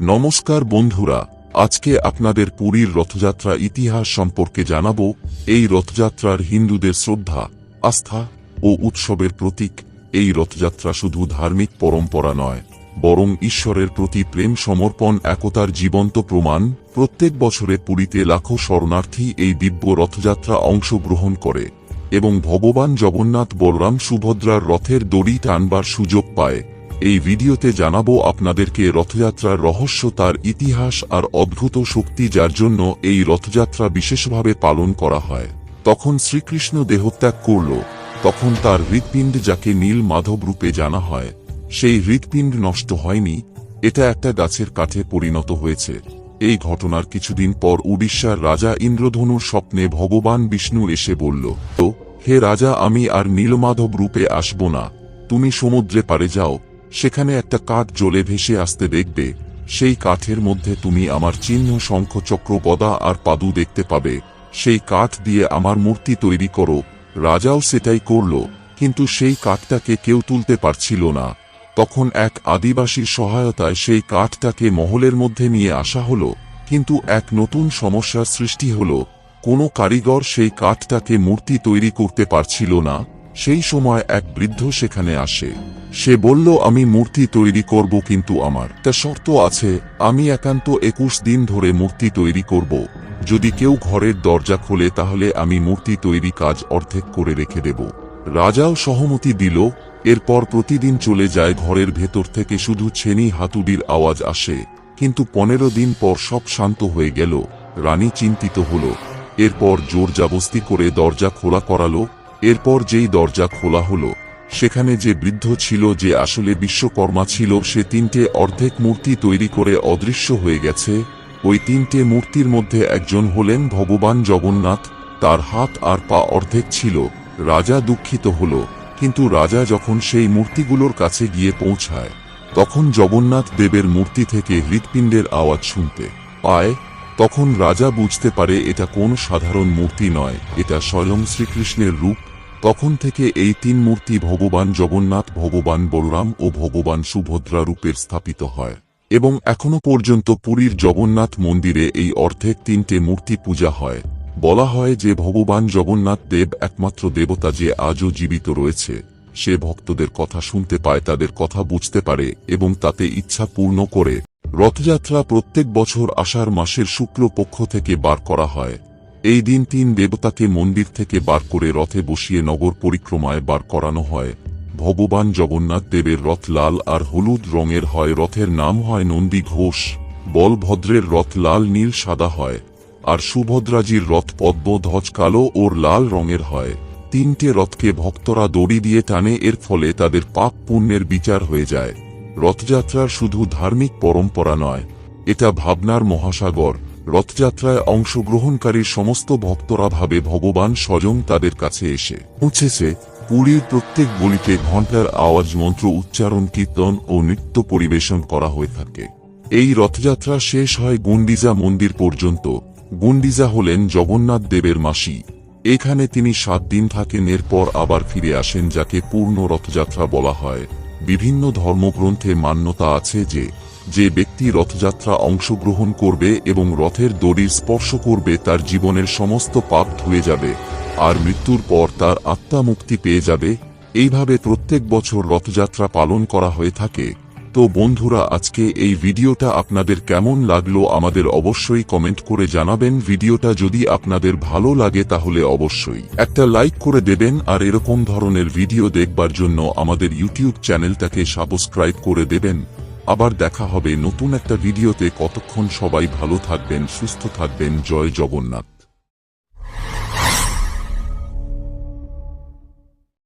নমস্কার বন্ধুরা, আজকে আপনাদের পুরীর রথযাত্রা ইতিহাস সম্পর্কে জানাব, এই রথযাত্রার হিন্দুদের শ্রদ্ধা, আস্থা ও উৎসবের প্রতীক। এই রথযাত্রা শুধু ধার্মিক পরম্পরা নয়, বরং ঈশ্বরের প্রতি প্রেম সমর্পণ, একতার জীবন্ত প্রমাণ। প্রত্যেক বছরে পুরীতে লাখো শরণার্থী এই দিব্য রথযাত্রা অংশগ্রহণ করে এবং ভগবান জগন্নাথ বলরাম সুভদ্রার রথের দড়ি টানবার সুযোগ পায়। এই ভিডিওতে জানাব আপনাদেরকে রথযাত্রার রহস্য, তার ইতিহাস আর অদ্ভুত শক্তি যার জন্য এই রথযাত্রা বিশেষভাবে পালন করা হয়। তখন শ্রীকৃষ্ণ দেহত্যাগ করল। তখন তার হৃৎপিণ্ড যাকে নীল মাধব রূপে জানা হয়, সেই হৃৎপিণ্ড নষ্ট হয়নি, এটা একটা গাছের কাঠে পরিণত হয়েছে। এই ঘটনার কিছুদিন পর উড়িষ্যার রাজা ইন্দ্রধনুর স্বপ্নে ভগবান বিষ্ণু এসে বলল, তো, হে রাজা, আমি আর নীলমাধব রূপে আসব না। তুমি সমুদ্রে পারে যাও সেখানে একটা কাঠ জ্বলে ভেসে আসতে দেখবে, সেই কাঠের মধ্যে তুমি আমার চিহ্ন, শঙ্খ, চক্র, গদা আর পাদু দেখতে পাবে। সেই কাঠ দিয়ে আমার মূর্তি তৈরি করো। রাজাও সেটাই করল, কিন্তু সেই কাঠটাকে কেউ তুলতে পারছিল না। তখন এক আদিবাসীর সহায়তায় সেই কাঠটাকে মহলের মধ্যে নিয়ে আসা হলো, কিন্তু এক নতুন সমস্যার সৃষ্টি হলো। কোনো কারিগর সেই কাঠটাকে মূর্তি তৈরি করতে পারছিল না। সেই সময় এক বৃদ্ধ সেখানে আসে। সে বলল, আমি মূর্তি তৈরি করব কিন্তু আমার। তা শর্ত আছে, আমি একান্ত একুশ দিন ধরে মূর্তি তৈরি করব। যদি কেউ ঘরের দরজা খোলে তাহলে আমি মূর্তি তৈরি কাজ অর্ধেক করে রেখে দেব। রাজাও সহমতি দিল। এরপর প্রতিদিন চলে যায় ঘরের ভেতর থেকে শুধু ছেনি হাতুড়ির আওয়াজ আসে। কিন্তু পনেরো দিন পর সব শান্ত হয়ে গেল। রানী চিন্তিত হল। এরপর জোর জাবস্তি করে দরজা খোলা করালো। এরপর যেই দরজা খোলা হলো, সেখানে যে বৃদ্ধ ছিল, যে আসলে বিশ্বকর্মা ছিল, সে তিনটে অর্ধেক মূর্তি তৈরি করে অদৃশ্য হয়ে গেছে। ওই তিনটে মূর্তির মধ্যে একজন হলেন ভগবান জগন্নাথ। তার হাত আর পা অর্ধেক ছিল। রাজা দুঃখিত হল। কিন্তু রাজা যখন সেই মূর্তিগুলোর কাছে গিয়ে পৌঁছায়, তখন জগন্নাথ দেবের মূর্তি থেকে হৃৎপিণ্ডের আওয়াজ শুনতে পায়। তখন রাজা বুঝতে পারে, এটা কোন সাধারণ মূর্তি নয়, এটা স্বয়ং শ্রীকৃষ্ণের রূপ। তখন থেকে এই তিন মূর্তি ভগবান জগন্নাথ, ভগবান বলরাম ও ভগবান সুভদ্রা রূপের স্থাপিত হয়। এবং এখনও পর্যন্ত পুরীর জগন্নাথ মন্দিরে এই অর্ধেক তিনটে মূর্তি পূজা হয়। বলা হয় যে ভগবান জগন্নাথ দেব একমাত্র দেবতা যে আজও জীবিত রয়েছে। সে ভক্তদের কথা শুনতে পায়, তাদের কথা বুঝতে পারে এবং তাতে ইচ্ছা পূর্ণ করে। রথযাত্রা প্রত্যেক বছর আষাঢ় মাসের শুক্ল পক্ষ থেকে বার করা হয়। এই দিন তিন দেবতাকে মন্দির থেকে বার করে রথে বসিয়ে নগর পরিক্রমায় বার করানো হয়। ভগবান জগন্নাথ দেবের রথ লাল আর হলুদ রঙের হয়, রথের নাম হয় নন্দী ঘোষ। বলভদ্রের রথ লাল, নীল, সাদা হয়। আর সুভদ্রাজির রথ পদ্ম, ধ্বজ, কালো ওর লাল রঙের হয়। তিনটে রথকে ভক্তরা দড়ি দিয়ে টানে, এর ফলে তাদের পাপ পুণ্যের বিচার হয়ে যায়। রথযাত্রার শুধু ধার্মিক পরম্পরা নয়, এটা ভাবনার মহাসাগর। রথযাত্রায় অংশগ্রহণকারী সমস্ত ভক্তরা ভাবে ভগবান স্বয়ং তাদের কাছে এসে পৌঁছেছে। পুরীর প্রত্যেক গলিতে ঘণ্টার আওয়াজ, মন্ত্র, উচ্চারণ, কীর্তন ও নৃত্য পরিবেশন করা হয়ে থাকে। এই রথযাত্রা শেষ হয় গুন্ডিজা মন্দির পর্যন্ত। গুন্ডিজা হলেন জগন্নাথ দেবের মাসি। এখানে তিনি সাত দিন থাকেন, এরপর আবার ফিরে আসেন, যাকে পূর্ণ রথযাত্রা বলা হয়। বিভিন্ন ধর্মগ্রন্থে মান্যতা আছে যে যে ব্যক্তি রথযাত্রা অংশগ্রহণ করবে এবং রথের দড়ির স্পর্শ করবে তার জীবনের সমস্ত পাপ ধুয়ে যাবে, আর মৃত্যুর পর তার আত্মা মুক্তি পেয়ে যাবে। এইভাবে প্রত্যেক বছর রথযাত্রা পালন করা হয়ে থাকে। তো বন্ধুরা, আজকে এই ভিডিওটা আপনাদের কেমন লাগল আমাদের অবশ্যই কমেন্ট করে জানাবেন। ভিডিওটা যদি আপনাদের ভালো লাগে তাহলে অবশ্যই একটা লাইক করে দেবেন, আর এরকম ধরনের ভিডিও দেখবার জন্য আমাদের ইউটিউব চ্যানেলটাকে সাবস্ক্রাইব করে দেবেন। আবার দেখা হবে নতুন একটা ভিডিওতে। কতক্ষণ সবাই ভালো থাকবেন সুস্থ থাকবেন। জয় জগন্নাথ।